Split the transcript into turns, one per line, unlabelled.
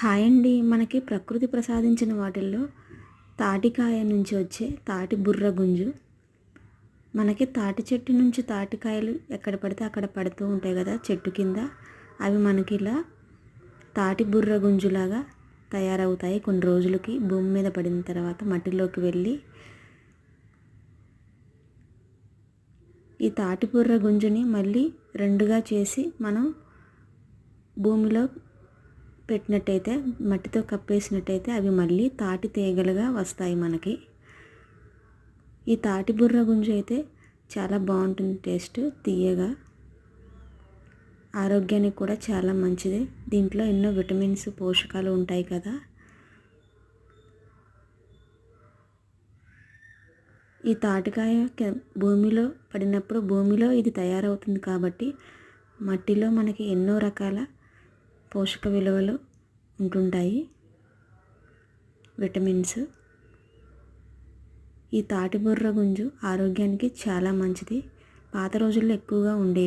Hi అండి మనకి ప్రకృతి ప్రసాదించిన వాటిల్లో తాటికాయ నుంచి వచ్చే తాటి బుర్ర గుంజు. మనకి తాటి చెట్టు నుంచి తాటికాయలు ఎక్కడ పడితే అక్కడ పడుతూ ఉంటాయి కదా చెట్టు కింద. అవి మనకి ఇలా తాటి బుర్ర గుంజులాగా తయారవుతాయి. కొన్ని రోజులకి భూమి మీద పడిన తర్వాత మట్టిలోకి వెళ్ళి ఈ తాటి బుర్ర గుంజుని మళ్ళీ రెండుగా చేసి మనం భూమిలో పెట్టినట్టయితే మట్టితో కప్పేసినట్టయితే అవి మళ్ళీ తాటి తీగలుగా వస్తాయి మనకి. ఈ తాటి బుర్ర గుంజు అయితే చాలా బాగుంటుంది టేస్ట్ తీయగా. ఆరోగ్యానికి కూడా చాలా మంచిది. దీంట్లో ఎన్నో విటమిన్స్ పోషకాలు ఉంటాయి కదా. ఈ తాటికాయ భూమిలో పడినప్పుడు భూమిలో ఇది తయారవుతుంది కాబట్టి మట్టిలో మనకి ఎన్నో రకాల పోషక విలువలు ఉంటుంటాయి. విటమిన్స్. ఈ తాటి బుర్ర గుంజు ఆరోగ్యానికి చాలా మంచిది. పాత రోజుల్లో ఎక్కువగా ఉండేవి.